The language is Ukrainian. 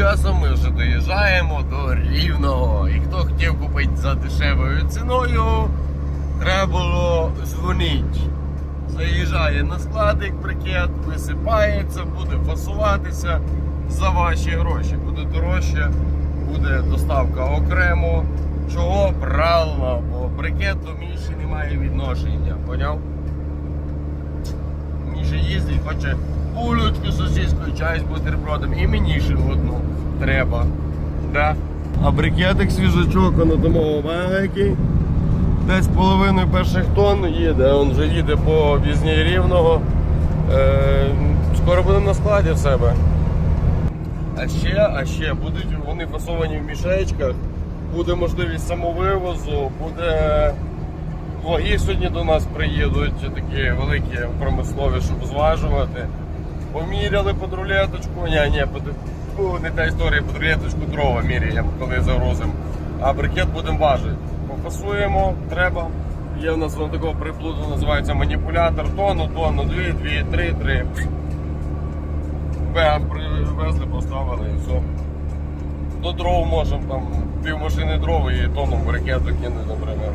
часом ми вже доїжджаємо до Рівного. І хто хотів купити за дешевою ціною, треба було дзвонити. Заїжджає на складик брикет, висипається, буде фасуватися за ваші гроші. Буде дорожче, буде доставка окремо. Чого правильно, бо брикет до Міші не має відношення, поняв? Їздить, хоче булочку сосискою, чай з бутербродом і мені ще одну треба. Да? А брикетик свіжачок домового вага який десь половиною перших тонн їде, він вже їде по в'їзні рівного. Е, скоро будемо на складі в себе. А ще, а ще будуть вони фасовані в мішечках, буде можливість самовивозу, буде ваги сьогодні до нас приїдуть такі великі промислові, щоб зважувати. Поміряли під рулеточку, ні, ні, під, не та історія, під рулеточку дрова міряємо, коли загрузимо. А брикет будемо важити. Пофасуємо, треба. Є в нас воно такого приплуду, називається маніпулятор, тонну, тонну, дві, дві, три, три. Привезли, поставили і все. До дров можемо там пів машини дров і тонну брикету кинути, наприклад.